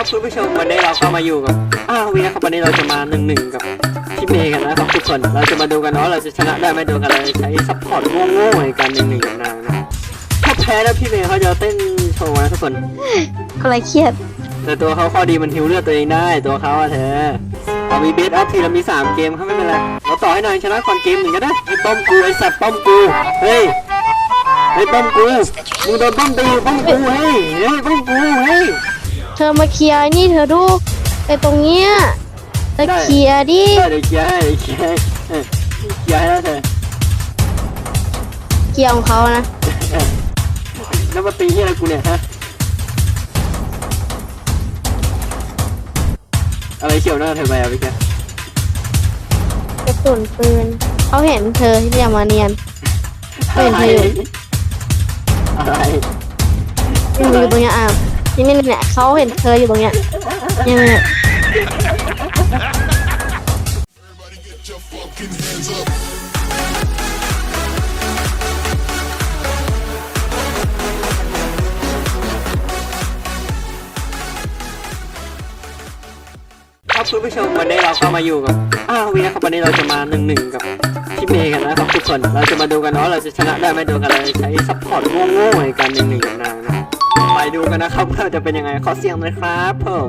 ครับคุณผู้ชมวันนี้เราก็มาอยู่กับอ้าววีนะครับวันนี้เราจะมาหนึ่งหนึ่งกับพี่เมย์กันนะครับทุกคนเราจะมาดูกันเนาะเราจะชนะได้ไหมดูกันเราจะใช้ซัพพอร์ตโง่ๆในการหนึ่งหนึ่งกับนางนะถ้าแพ้แล้วพี่เมย์เขาจะเต้นโชว์นะทุกคนอะไรเครียด แต่ตัวเขาข้อดีมันฮิวเลือดตัวเองได้ตัวเขาอะเธอเรามีเบสอัพทีเรามีสามเกมเขาไม่เป็นไรเราต่อให้นางชนะก่อนเกมหนึ่งก็ได้ไอ้ต้มกูไอ้สัตว์ต้มกูเฮ้ยไอ้ต้มกูมึงโดนต้มตีต้มกูเฮ้ยเฮ้ยต้มกูเฮ้ยเธอมาเคลียร์นี่เธอดูไอ้ตรงเนี้ยเธอได้เคลียร์ดิได้เดี๋ยวเคลียร์ให้เดี๋ยวเคลียร์ให้เออเคลียร์ให้แล้วเธอเคลียร์ของเขานะแล้วมาตีที่อะไรกูเนี่ยฮะอะไรเฉียวหน้าเธอไปอะพี่แกกระสุนปืนเขาเห็นเธอที่จะมาเนียนอะเป็นไรเธออะไรนี่มันอยู่ตรงเนี้ยอะ นี่นี่เนี่ยเขาเห็นเธออยู่ตรงเนี้ยเนี่ยเนี่ยครับคุณผู้ชมวันนี้เราก็มาอยู่กับอ้าววีนะครับวันนี้เราจะมาหนึ่งหนึ่งกับพี่เมย์กันนะครับทุกคนเราจะมาดูกันเนาะเราจะชนะได้ไหมดูกันเราจะใช้ซัพพอร์ตโง่ๆในการหนึ่งหนึ่งกันางนะ ไปดูกันนะครับว่าจะเป็นยังไงขอเสียงหนะครับผม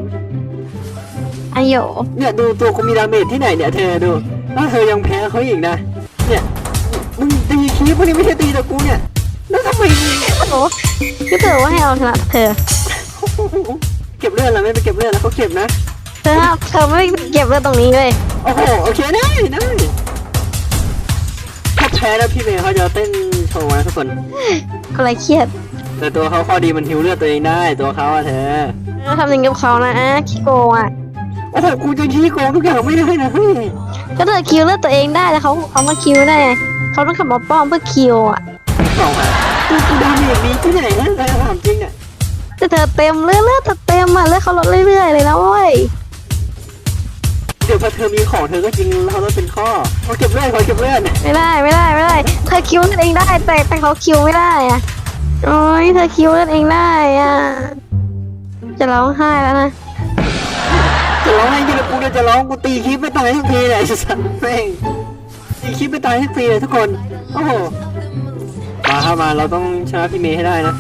อายโยเนี่ยดูตัวกูมีดาเมจที่ไหนเนี่ยเธอดูแล้วเธอยังแพ้เขาอีกนะ เนี่ยมึงตีคีพวกนี้ไม่ใช่ตีแต่กูเนี่ยแล้วทำไมมึงโอ้โหก็เธอว่าให้เอาชนะเธอเก็บเลือดแล้วไม่ไปเก็บเลือดแล้วเขาเก็บนะเธอเธอไม่เก็บเรื่องตรงนี้เลยโอ้โหโอเคได้ได้ถ้าแพ้แล้วพี่เมย์เขาจะเต้นโชว์นะทุกคนอะไรเครียด แต่ตัวเขาข้อดีมันฮิวเลือดตัวเองได้ตัวเขาอะเธอเธอทำอย่างกับเขานะอะขี้โกงอะโอ้โหกูจะชี้โกงทุกอย่างไม่ได้นะเฮ้ยก็เธอคิวเลือดตัวเองได้แล้วเขาเขามาคิวได้ไงเขาต้องขับมาป้อมเพื่อคิวอะสองอะกูกูดาเมจดีที่ไหนนะแต่ถามจริงอะแต่เธอเต็มเลือดเลือดเธอเต็มอะเลือดเขาลดเรื่อยๆเลยนะเว้ยเดี๋ยวพอเธอมีของเธอก็จริงเราต้องเป็นข้อเขาเก็บเลือดเขาเก็บเลือดไม่ได้ไม่ได้ไม่ได้ เธอคิวเลือดเองได้แต่แต่เขาคิวไม่ได้อะ โอ้ยเธอคิวเลือดเองได้อะ จะร้องไห้แล้วนะ จะร้องให้กินกูเดี๋ยวจะร้องกูตีคลิปไปตายทุกทีเลยไอ้สัสแม่งตีคลิปไปตายทุกทีเลยทุกคน โอ้โห มาครับมาเราต้องชนะพี่เมย์ให้ได้นะ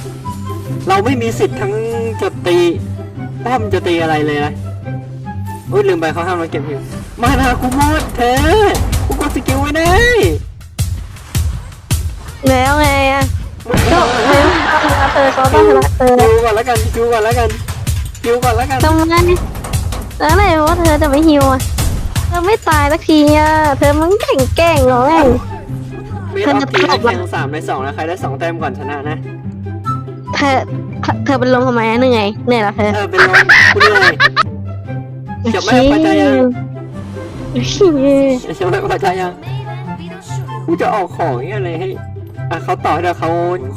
เราไม่มีสิทธิ์ทั้งจะตีป้อมจะตีอะไรเลยนะอุ้ยลืมไปเขาห้ามเราเก็บอยู่มานากูหมดเธอกูกดสกิลไว้ได้แล้วไงอะหมดก็แล้วไม่ ต้องชนะเธอเขาต้องชนะเธอคิวก่อนแล้วกันคิวก่อนแล้วกันคิวก่อนแล้วกันทำไมแล้วไหนว่าเธอจะไม่ฮิวอะเธอไม่ตายสักทีอะเธอมันเก่งเก่งๆเหรอแม่งเบสออฟทีได้แข่งสามในสองนะใครได้สองแต้มก่อนชนะนะเธอเธอเป็นลมทำไมอะเหนื่อยเหนื่อยเหรอเธอเออเป็นลมกูเหนื่อยเดี๋ยวไม่พอใจยังใช่ไหมพอใจยังกูจะออกของอะไรให้ อะเขาต่อให้เราเขา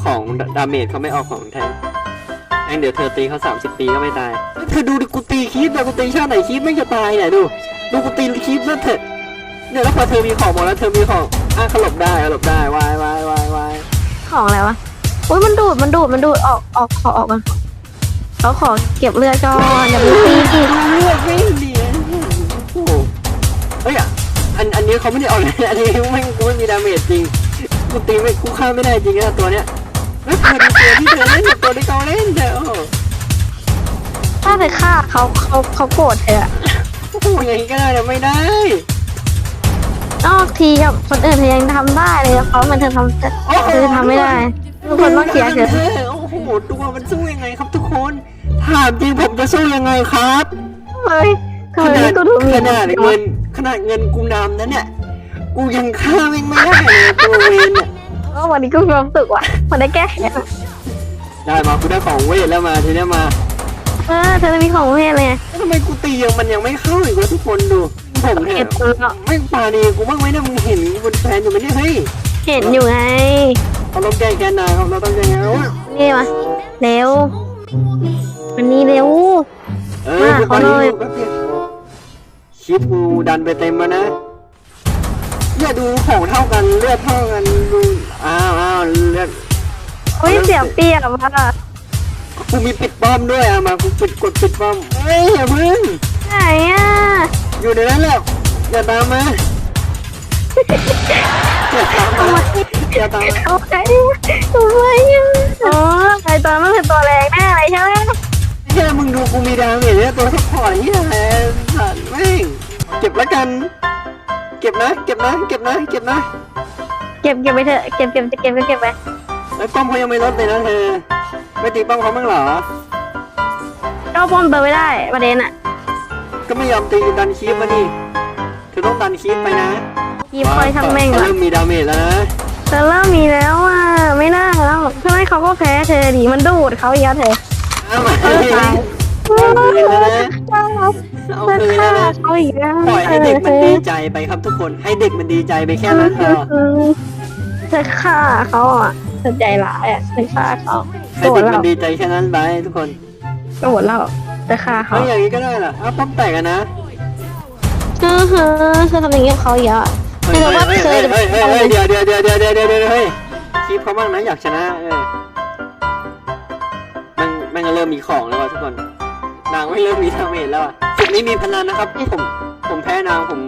ของดาเมจเขาไม่ออกของแทนแองเดี๋ยวเธอตีเขาสามสิบปีก็ไม่ตายเธอดูดิกูตีคีบแต่กูตีชาติไหนคีบไม่จะตายเนี่ยดู ดูกูตีคีบแล้วเถอะเนี่ยแล้วพอเธอมีของหมดแล้วเธอมีของอะเขาหลบได้เขาหลบได้วายวายวายวายของอะไรวะอุ้ยมันดูดมันดูดมันดูดออกออกขอออกก่อนเขาขอเก็บเลือดก่อนอย่าไปตีอีกดูเลือดไม่ดีนะโอ้โหเฮ้ยอะอันอันนี้เขาไม่ได้ออกเลยอันนี้ไม่กูไม่มีดาเมจจริง กูตีไม่กูฆ่าไม่ได้จริงนะตัวเนี้ยแล้วเธอดูตัวที่เธอเล่นกับตัวที่เขาเล่นเธอโอ้โหถ้าเธอฆ่าเขาเขาเขาโกรธเธออะโอ้โหอย่างนี้ก็ได้แต่ไม่ได้ นอกทีกับคนอื่นเธอยังทำได้เลยเขามันเธอทำเธอเธอทำไม่ได้ทุกคนต้องเคลียร์เธอโอ้โหตัวมันสู้ยังไงครับทุกคนถามจริงผมจะสู้ยังไงครับ เฮ้ยทำขไมนาไม่ดกูดูมีขนาดเงินขนาดเงินกูนำนั้นเนี่ย กูยังฆ่าไม่ไม่ได้เลยตัวเวนเนี่ยก็วันนี้กูมีความสุขว่ะมันได้แก้แค้นอะได้มากูได้ของเวทแล้วมาทีเนี้ยมาเออเธอจะมีของเวทเลยแล้วทำไมกูตียังมันยังไม่เข้าอีกวะทุกคนดูผมเก็เห็บนตัวไม่ปาดีกูบ้างไหมเนี่ยมึงเห็นบนแฟนอยู่ไหมเนี่ยเฮ้ยเห็นอยู่ไง เราต้องแก้แค้นนายครับเราต้องยังไงวะนี่มาเร็ววันนี้เร็ว เออมาไปขอหน่อยแป๊บเดียวคลิปกูดันไปเต็มแล้วนะ เนี่ยดูของเท่ากันเลือดเท่ากันดูอ้าวอ้าวเลือดเฮ้ยเสียเปรียบว่ะกูมีปิดโปป้อมด้วยอะมากูปิดกดปิดป้อมเฮ้ยอย่าเพึ่งไหนอะอยู่ในนั้นแหละอย่าตามมาอย่าตามมาอย่าตามมาโอเคทำไมอะอ๋อไอตอนนั้นเป็นตัวแรงแน่เลยใช่ไหมแค่มึงดูกูมีดาวเนี่ยเนี่ยตัวซัพพอร์ตเฮียอะไรสัตว์แม่งเก็บแล้วกันเก็บนะ เก็บนะ เก็บนะ เก็บนะเก็บเก็บไปเถอะเก็บเก็บจะเก็บก็เก็บไปแล้วป้อมเขายังไม่ลดเลยนะเธอ ไม่ตีป้อมเขาบ้างเหรอ ก็ป้อมเบอร์ไม่ได้ประเด็นอะ ก็ไม่ยอมตีดันคีฟมาดิเธอต้องดันคีฟไปนะยีบคอยทำแม่งเขาละเริ่มมีดาเมจแล้วนะเธอเริ่มมีแล้วอะไม่น่าแล้วเพื่อนเขาก็แพ้เธอดิมันดูดเขาอีกแล้วเธอเอามาเออตาย เอาคืนแล้วนะเอเอาฆ่าคืนแล้วนะเขาอีกแล้วปล่อยให้เด็กมันดีใจไปครับทุกคนให้เด็กมันดีใจไปแค่นั้นพอเธอฆ่าเขาอะเธอใจร้ายอะเธอฆ่าเขาให้เด็กมันดีใจแค่นั้นไปทุกคนโกรธเราเธอฆ่าเขาเอาอย่างนี้ก็ได้เหรอเอาป้อมแตกกันนะเออเธอเธอทำอย่างนี้กับเขาเยอะเฮ้ยไม่รู้ว่าเฮ้ยเคยเฮ้ยเฮ้ยเดี๋ยวเดี๋ยวเดี๋ยวเดี๋ยวเดี๋ยวเดี๋ยวเดี๋ยวเฮ้ยคีบเขาบ้างนะอยากชนะเออมันมันก็เริ่มมีของแล้วว่ะทุกคน นางไม่เริ่มมีดาเมจแล้วอะจุดนี้มีพนันนะครับผมผมแพ้นางผม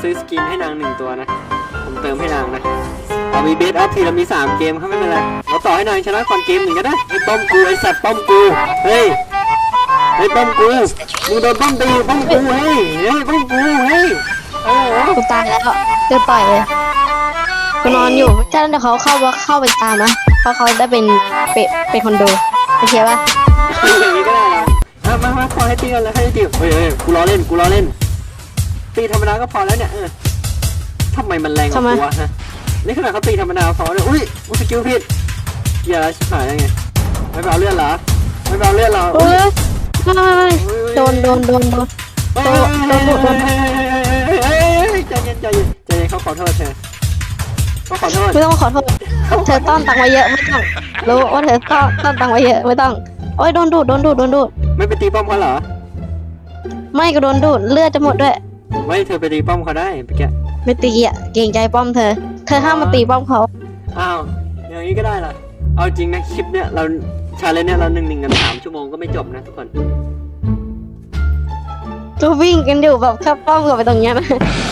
ซื้อสกินให้นางหนึ่งตัวนะ ผมเติมให้นางนะเอามีเบสอัพทีละมีสามเกมครับไม่เป็นไรเราต่อให้นางชนะก่อนเกมหนึ่งก็ได้ไอ้ป้อมกูไอ้สัตว์ป้อมกูเฮ้ยไอ้ป้อมกูมึงโดนป้อมตีป้อมกูเฮ้ยเฮ้ยป้อมกูเฮ้ยโอ้โหกูตายแล้วเธอปล่อยเลยกูนอนอยู่ถ้าเดี๋ยวเขาเข้าว่าเข้าไปตามนะเพราะเขาได้เป็นเป็นเป็นคนดูโอเคป่ะ มามาพอให้ตีกันแล้วให้ตีเฮ้ยเฮ้ยกูล้อเล่นกูล้อเล่น ตีธรรมดาก็พอแล้วเนี่ยเออทำไมมันแรงกว่ากูวะฮะนี่ขนาดเขาตีธรรมดาพอเลยอุ้ยกูสกิลผิดอย่าละชิบหายได้ไงไม่เบาเลือดเหรอไม่เบาเลือดเหรอโอ้อุ้ยยไม่ไม่ไม่โดนโดนโดนโดนเฮ้ยเฮ้ยเฮ้ยเฮ้ยเฮ้ยเฮ้ยใจเย็นใจเย็นใจเย็นเขาขอโทษเธอเขาขอโทษไม่ต้องมาขอโทษเธอต้อนตังค์ไว้เยอะไม่ต้องรู้ว่าเธอต้อนต้อนตังค์ไว้เยอะไม่ต้อง โอ้ยโดนดูดโดนดูดโดนดูดไม่ไปตีป้อมเขาเหรอ ไม่ก็โดนดูดเลือดจะหมดด้วย ไม่เธอไปตีป้อมเขาได้เมื่อกี้ไม่ตีอะเกรงใจป้อมเธอ เธอห้ามมาตีป้อมเขาอ้าวอย่างนี้ก็ได้เหรอเอาจริงนะคลิปเนี่ยเราชาเลนจ์เนี่ยเราหนึ่งหนึ่งกันสามชั่วโมงก็ไม่จบนะทุกคนตัววิ่งกันอยู่แบบแค่ป้อมกับไปตรงเนี้ยนะ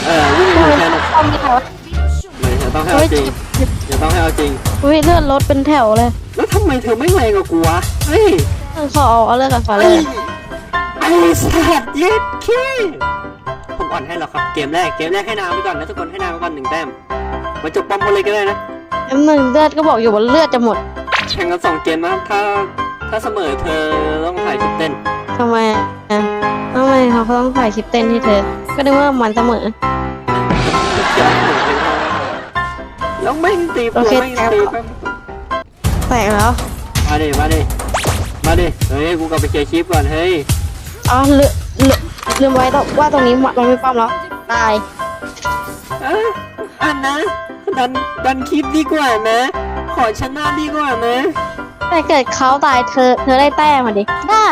เออวิ่งอยู่แค่นั้นป้อมไม่ได้วะไม่อย่าต้องให้เอาจริง อย่าต้องให้เอาจริง อุ้ยเลือดลดเป็นแถวเลย แล้วทำไมเธอไม่แรงกว่ากูวะเฮ้ยเออขอเอาเอาเลือดก่อนขอไอ้เลือดไอ้สัตว์เย็ดขี้ผมอ่อนให้หรอกครับ เกมแรก เกมแรกให้นางไปก่อนนะทุกคนให้นางไปก่อนหนึ่งแต้มมาจบป้อมกันเลยก็ได้นะแป๊บหนึ่งเลือดก็บอกอยู่ว่าเลือดจะหมดแข่งกันสองเกมนะ ถ้า ถ้าเสมอเธอต้องถ่ายคลิปเต้น ทำไมอะทำไมเขาต้องถ่ายคลิปเต้นให้เธอ ก็นึกว่ามันเสมอ แล้วไม่งตีตัวโอเคไม่งตีแป๊บแตกแล้ว มาดิมาดิมาดิเฮ้ยกูกลับไปเคลียร์คลิปก่อนเฮ้ยอ๋อลืมลืมลืมไว้ตรงว่าตรงนี้มันไม่ป้อมแล้ว ตายอะอันนะดันดันคลิปดีกว่านะ ขอชนะดีกว่านะแต่เกิดเขาตายเธอ เธอได้แต้มมาดิ ได้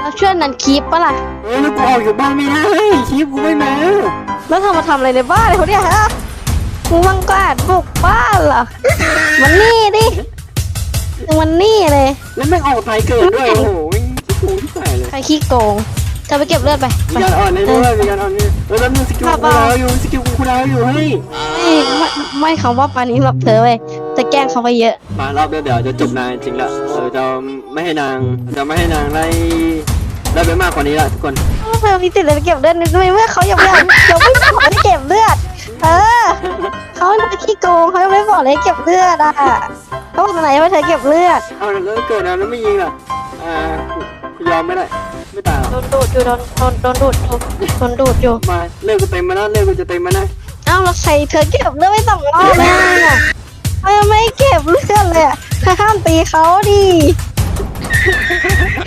แล้วช่วยนันคลิปปะล่ะ เฮ้ยแล้วกูออกอยู่บ้านไม่ได้คลิปกูไม่มาแล้วเธอมาทำอะไรในบ้านเลยเขาเนี่ยฮะ มึงมังกรบุกบ้านเหรอ มันนี่ดิมันนี่เลย แล้วแม่งออกไทยเกิดด้วย โอ้โหขี้โกงที่ใส่เลยใครขี้โกงเธอไปเก็บเลือดไปมีไปการอ่อนให้ด้วยมีการอ่อนให้เออแล้วมึงสกิลกูดาวอยู่สกิลกูคูดาวอยู่เฮ้ยไม่ไม่ไม่คำว่าปานี้หรอกเธอเว้ยจะแกล้งเขาไปเยอะ มารอบเดียวเดี๋ยวจะจบนานจริงละเออจะไม่ให้นางจะไม่ให้นางได้ได้ไปมากกว่านี้ละทุกคน เธอมีติดเลยไปเก็บเลือดนิดหน่อยเมื่อเขายังไม่ยังไม่บอกให้เก็บเลือด เออเขาเป็นขี้โกงเขายังไม่บอกเลยให้เก็บเลือดอะเขาบอกไหนว่าเธอเก็บเลือดเอาแล้วเกิดแล้วไม่ยิงล่ะอ่ากูยอมไม่ได้ไม่ตายหรอกโดนดูดอยู่โดนโดนโดนดูดอยู่โดนดูดอยู่มาเลิกกูเต็มมานะเลิกกูจะเต็มมานะเอ้าแล้วใครเธอเก็บเลือดไม่สองรอบเลยอะเธอไม่เก็บเลือดเลยอะเธอห้ามตีเขาดิ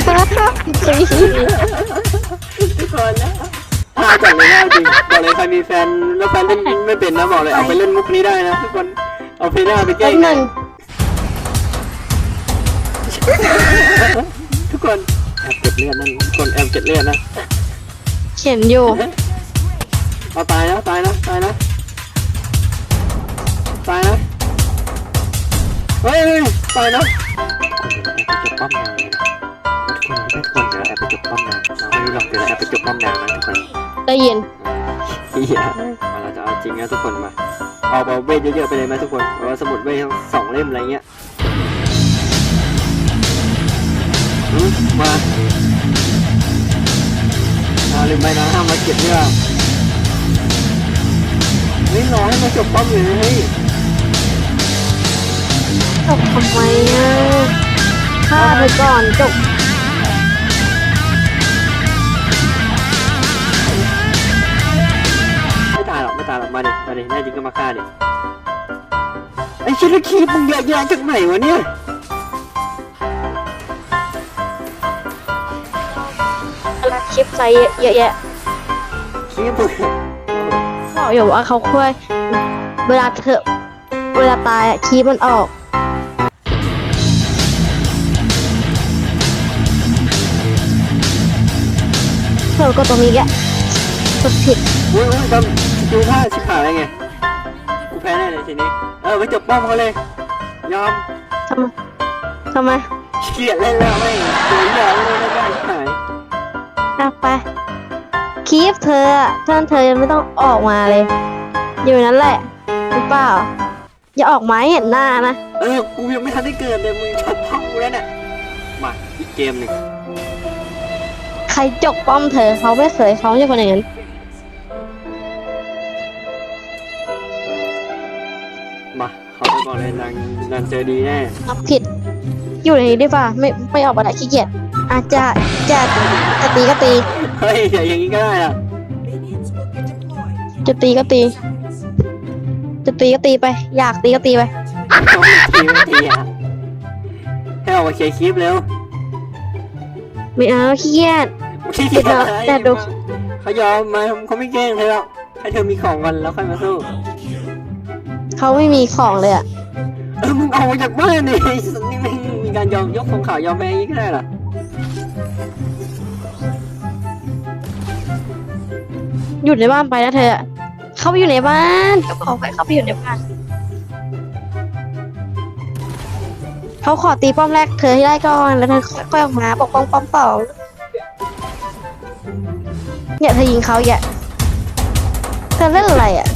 เธอห้ามตีทุกคนนะ ถ้าจังเลยนะจริงบอกเลยใครมีแฟนแล้วแฟนเล่นไม่เป็นนะบอกเลยเอาไปเล่นมุกนี้ได้นะทุกคนเอาเพลงหน้าไปแกล้แป๊งบหนึ่งทุกคนแอบเก็บเลือดนั่นทุกคนแอบเก็บเลือดนะเขียนอยู่เอาตายนะตายนะตายนะตายนะเฮ้ยเฮ้ยตายนะเก็บป้อมนางเลยนะทุกคนป้อมนางเราไม่รู้ หรอกเดี๋ยวเราแอบไปจบป้อมนางนะทุกคนได้ยินเฮียมาเราจะเอาจริงนะทุกคนมาเอาเอาเวทเยอะๆไปเลยไหมทุกคนเอาสมุดเวททั้งสองเล่มอะไรเงี้ยอืมมาเอาลืมไปนะห้ามมาเก็บเนี่ยเฮ้ยรอให้มาจบป้อมอยู่นะเฮ้ยจบทำไมอะฆ่าเธอก่อนจบ ดิมาดิแน่จริงก็มาฆ่าดิไอ้ชิลคีมึงเยอะแยะจากไหนวะเนี่ยคลิปใจเยอะแยะคีมึงบอกอยู่ว่าเขาคุยเวลาเธอเวลาตายอะคีบมันออกเธอก็ตรงนี้แกกดผิดอุ้ยอุ้ยทำ ดูท่าชิบหายอะไรไง กูแพ้แน่เลยทีนี้ เออไปจบป้อมเขาเลย ยอมทำไมทำไมเกลียดเล่นแล้วไม่ตัวยาวเลยไม่ได้ชิบหายอะไปคีบเธออะท่านเธอยังไม่ต้องออกมาเลย อยู่นั่นแหละหรือเปล่า อย่าออกมาให้เห็นหน้านะ เออ กูยังไม่ทันได้เกิดเลยมึงจบป้อมกูแล้วเนี่ย มา อีกเกมหนึ่งใครจกป้อมเธอเขาไม่เคยเขาไม่ใช่คนอย่างนั้น มาเขาไปก่อนเลยนางนางเจอดีแน่รับผิด อยู่ในนี้ดีกว่าไม่ไม่ออกมาไหนขี้เกียจอาจจะจะจะตีก็ตี เฮ้ยอย่าอย่างนี้ก็ได้อะจะตีก็ตี จะตีก็ตีไป อยากตีก็ตีไปเขาไม่ทีไม่ทีอะให้ออกมาเคลียร์คลิปเร็วไม่เอาขี้เกียจขี้เกียจอะไรแต่ดูเขายอมมาเขาไม่แกล้งเธอหรอกให้เธอมีของก่อนแล้วค่อยมาสู้ เขาไม่มีของเลยอะเออมึงออกมาจากบ้านนี่นี่ไม่มีการยอมยกของขาวยอมแพ้อย่างนี้ก็ได้เหรออยู่ในบ้านไปนะเธออะเข้าไปอยู่ในบ้านก็บอกไปเข้าไปอยู่ในบ้านเขาขอตีป้อมแรกเธอให้ได้ก่อนแล้วเธอค่อยออกมาปกป้องป้อมต่อเนี่ยเธอยิงเขาแกะเธอเล่นอะไรอะ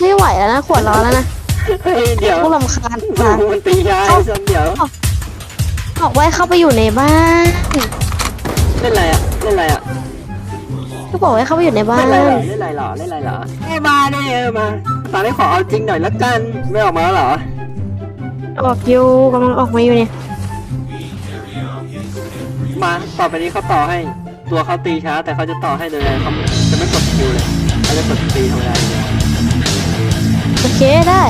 ไม่ไหวแล้วนะขวดร้อนแล้วนะเฮ้ยเดี๋ยวพวกลำคาญมึมางมันตียายสันเดี๋ยวบอกว่าให้เข้าไปอยู่ในบ้านเล่นอะไรอะเล่นอะไรอะก็บอกให้เข้าไปอยู่ในบ้าเล่นนอะไรเหรอเล่นอะไรเหรอเล่นอะไรเหรอเอ้ยมาดิเออมาตอนนี้ขอเอาจริงหน่อยละกันไม่ออกมาแล้วเหรอออกอยู่กำลังออกมาอยู่เนี่ยมาต่อไปนี้เขาต่อให้ตัวเขาตีช้า แต่เขาจะต่อให้โดยอะไรเขาจะไม่กดคิวเลยเขาจะกดตีธรรมดาอย่างเดียว โอเคได้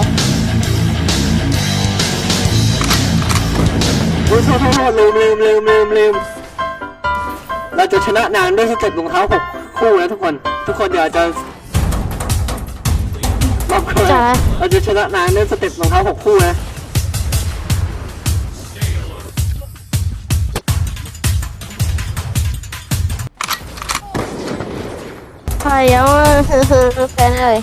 อุ๊ยโทษโทษโทษลืมลืมลืมลืมลืมเราจะชนะนางด้วยสเต็ปรองเท้าหกคู่นะทุกคน ทุกคนเดี๋ยวจะบอกก่อนจะเราจะชนะนางด้วยสเต็ปรองเท้าหกคู่นะใครแล้วแฟนเลย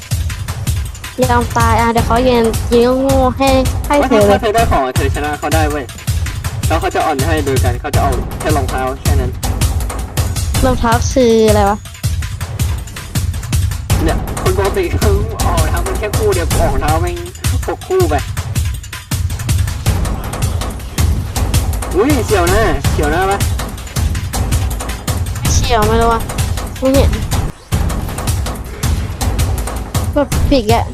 ยอมตายอะเดี๋ยวเขายืนยืนโง่ๆให้ให้ว่าเธถ้าอเลเธอยได้ของเธอชนะเขาได้เว้ยแล้วเขาจะอ่อนให้โดยการเขาจะเอาแค่รองเท้าแค่นั้น รองเท้าคืออะไรวะเนี่ยคนปกติเขาออกเท้ามันแค่คู่เดียวออกเท้าแม่งหกคู่ไปอุ้ยเสียวหน้าเสียวหน้าปะเฉียวไม่รู้อะไม่เห็นแบบปีกอะ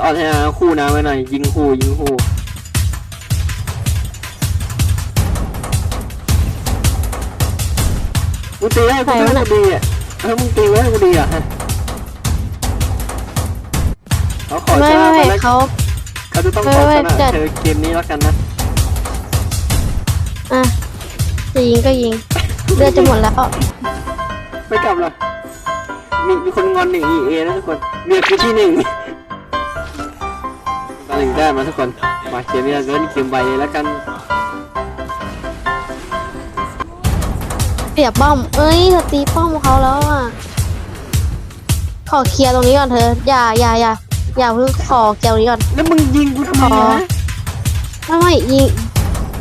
เอาแทนคู่นะไว้หน่อยยิงคู่ยิงคู่มึงตีให้กูตีให้กูดีอะเออมึงตีไว้ให้กูดีอะเขาขอไม่ชนะไม่ตอนไม่แรกเขาเขาจะต้องขอชนะเธอเกมนี้แล้วกันนะจะยิงก็ยิงเลือดจะหมดแล้วไม่กลับหรอมีมีคนงอนหนึ่งอีเอนะทุกคนเมียคือที่หนึ่ง หนึ่งได้มาทุกคนมาเกมนี้เราจะเล่นเกมใบเลยแล้วกันเปรียบป้อม เอ้ยเธอตีป้อมเขาแล้วอะ ขอเคลียร์ตรงนี้ก่อนเธอ อย่าอย่าอย่าอย่าเพิ่งขอเคลียร์ตรงนี้ก่อน แล้วมึงยิงกูทำไมอ๋อนะไม่ไม่ยิง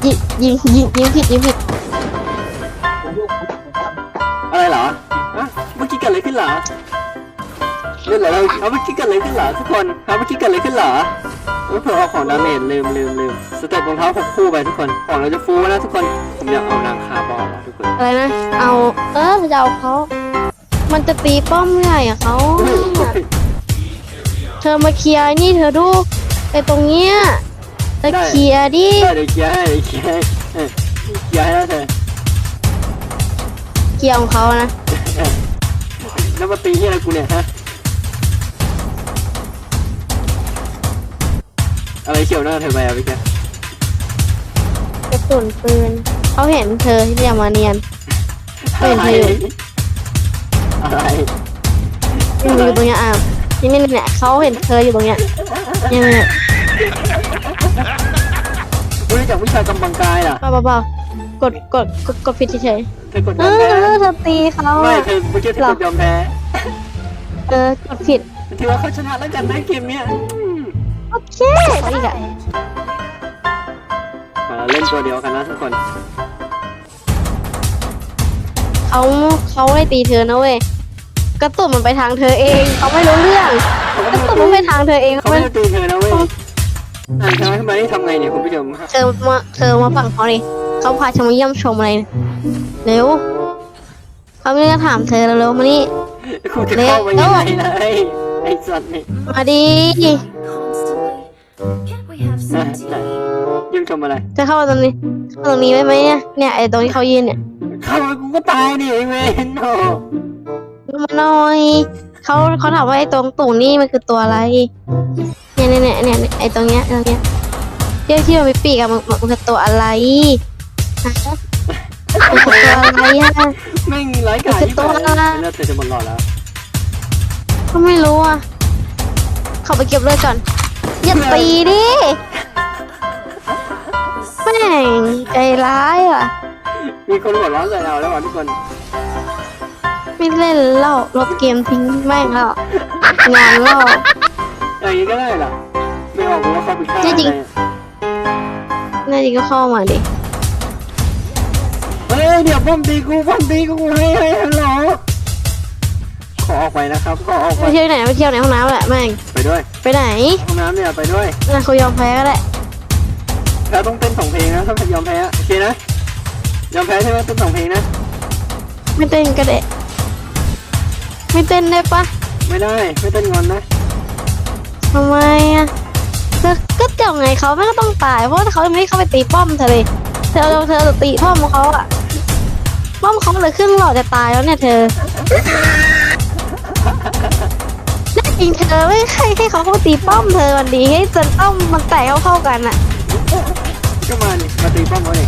ยิงยิงยิงยิงผิดยิงผิดอะไรเหรออะเมื่อกี้เกิดอะไรขึ้นเหรอเรื่องอะไรเอาเมื่อกี้เกิดอะไรขึ้นเหรอทุกคนเอาเมื่อกี้เกิดอะไรขึ้นเหรอเออเผื่อเอาของดาเมจลืมลืมลืมสเต็ปรองเท้าหกคู่ไปทุกคน ของเราจะฟูนะทุกคน ผมอยากเอานางคาบอลนะทุกคนอะไรนะ เอา เออจะเอาเขา มันจะตีป้อมไม่ได้อะเขาอุ้ยกดผิดเธอมาเคลียร์นี่เธอดูไอ้ตรงเนี้ยเธอได้เคลียร์ดิ ได้เดี๋ยวเคลียร์ให้เดี๋ยวเคลียร์ให้เออเคลียร์ให้แล้วเธอเคลียร์ของเขานะ แล้วมาตีที่อะไรกูเนี่ยฮะ อะไรเขียวหน้าเธอไปอะพี่แกกระสุนปืนเขาเห็นเธอที่จะมาเนียน เห็นอะไรเธออยู่ อะไรนี่มันอยู่ตรงเนี้ยอะนี่นี่เนี่ยเขาเห็นเธออยู่ตรงเนี้ยเนี่ยเนี่ยไม่รู้จักวิชากำบังกายเหรอเปล่าเปล่าๆกดกดกดกดผิดเฉยเธอกดๆเอยอมอแพ้เออเธอตีเขาไม่อะเธอเมื่อกี้เธอกดยอมแพ้เออกดผิดถือว่าเขาชนะแล้วกันนะเกมเนี้ยอืม โอเคเขาอีกอะมาเล่นตัวเดียวกันนะทุกคนเขาเขาไม่ตีเธอนะเว้ยกระตุกมันไปทางเธอเองเขาไม่รู้เรื่องเขาไม่กระได้ตุกมันไปทางเธอเองเขาเขาไม่ไม่ได้ตีเธอนะเว้ยอ่านทำไมทำไมทำไงเนี่ยคุณผู้ชมฮะเธอมาเธอมาฝั่งเขาดิเขาพาฉันมาเยี่ยมชมอะไรเนี่ยเร็วเขาไม่ได้ถามเธอเร็วๆมานี่ คุณจะเข้าไปยังไงนะไอ้ไอ้สัตว์นี่มาดิ อะอะยิ่งชมอะไรจะเข้ามาตรงนี้เข้าตรงนี้ได้ไหมเนี่ยเนี่ยไอ้ตรงที่เขายืนเนี่ยเข้าไปกูก็ตายดิไอ้เวนโอ้มาหน่อยเขาเขาถามว่าไอ้ตรงตุ่งนี่มันคือตัวอะไรเนี่ยเนี่ยเนี่ยเนี่ยไอ้ตรงเนี้ยตรงเนี้ยเที่ยวที่มันมีปีกอะมันมันคือตัวอะไรฮะมันคือตัวอะไรอะ ไม่มีไร้กาจะตัวอะไรแล้วเธอจะหมดหลอดแล้วก็ไม่รู้อะเข้าไปเก็บเลือดก่อน อย่าตีดิแม่งใจร้ายอะ มีคนหัวร้อนใส่เราแล้วอะทุกคนไม่เล่นแล้วลบเกมทิ้งแม่งแล้วงานแล้ว อย่างนี้ก็ได้เหรอไม่ออกว่าเขาไปฆ่าจริงใคน่าจะก็เข้ามาดิเฮ้ยเดี๋ยวป้อมตีกูป้อมตีกูให้ให้ฮัลโหล ขอออกไปนะครับขอออกไปไปเที่ยวไหนไปเที่ยวไหนห้องน้ำแหละแม่งไปด้วย ไปไหนห้องน้ำเนี่ยไปด้วยน่าเขายอมแพ้ก็ได้แพ้ต้องเต้นสองเพลงนะถ้ายอมแพ้โอเคนะยอมแพ้ใช่ไหมเต้นสองเพลงนะ ไม่เต้นก็ได้ไม่เต้นได้ปะไม่ได้ไม่เต้นงอนนะทำไมอะเธอก็เจ้าไงเขาไม่ก็ต้องตายเพราะว่าเขาไม่ได้เข้าไปตีป้อมเธอเลยเธอเธอจะตีป้อมเขาอะป้อมเขาเลยครึ่งหลอดจะตายแล้วเนี่ยเธอ แน่จริงเธอไม่ให้ให้เขาเข้าตีป้อมเธอมันดีให้จนป้อมมันแตกเข้าเข้ากันอะก็มาดิมาตีป้อมเขาดิ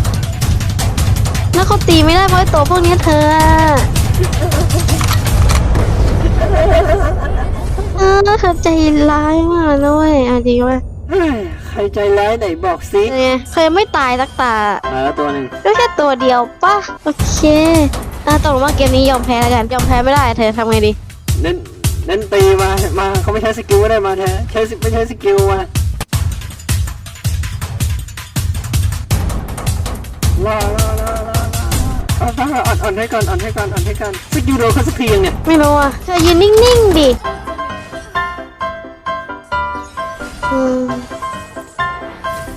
แล้วเขาตีไม่ได้เพราะไอ้ตัวพวกเนี้ยเธออะเออเธอใจร้ายมากนะเว้ยเอาจริงไหมเฮ้ยใครใจร้ายไหนบอกสิเนี่ยเคยไม่ตายสักตามาแล้วตัวหนึ่งก็แค่ตัวเดียวป่ะ โอเคอะตกลงว่าเกมนี้ยอมแพ้แล้วกัน ยอมแพ้ไม่ได้เธอทำไงดี เน้นเน้นตีมา มาเขาไม่ใช้สกิลก็ได้มาแท้ใช้ไม่ใช้สกิลมาล่อล่อล่อล่อล่อเอาฟังอ่อนอ่อนให้ก่อนอ่อนให้ก่อนอ่อนให้ก่อนสกิลโดนเขาสักทียงเนี่ยไม่รู้อะเธอยืนนิ่งๆดิ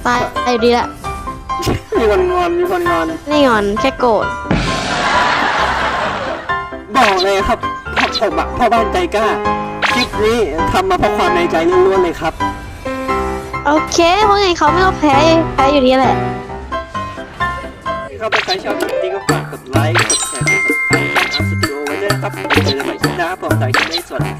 ตายตายอยู่ดีละมีคนงอนมีคนงอนไม่งอนแค่โกรธบอกเลยครับ ผมอะพ่อบ้านใจกล้า คลิปนี้ทำมาเพราะความในใจล้วนๆเลยครับ โอเคเพราะไงเขาไม่ต้องแพ้แพ้อยู่ดีแหละครับถ้าใครชอบคลิปนี้ก็ฝากกดไลค์ กดแชร์กด subscribe ช่องอัพสตูดิโอไว้ด้วยนะครับเดี๋ยวเจอกันใหม่คลิปหน้าผมถ่ายคลิปนี้สวัสดีครับ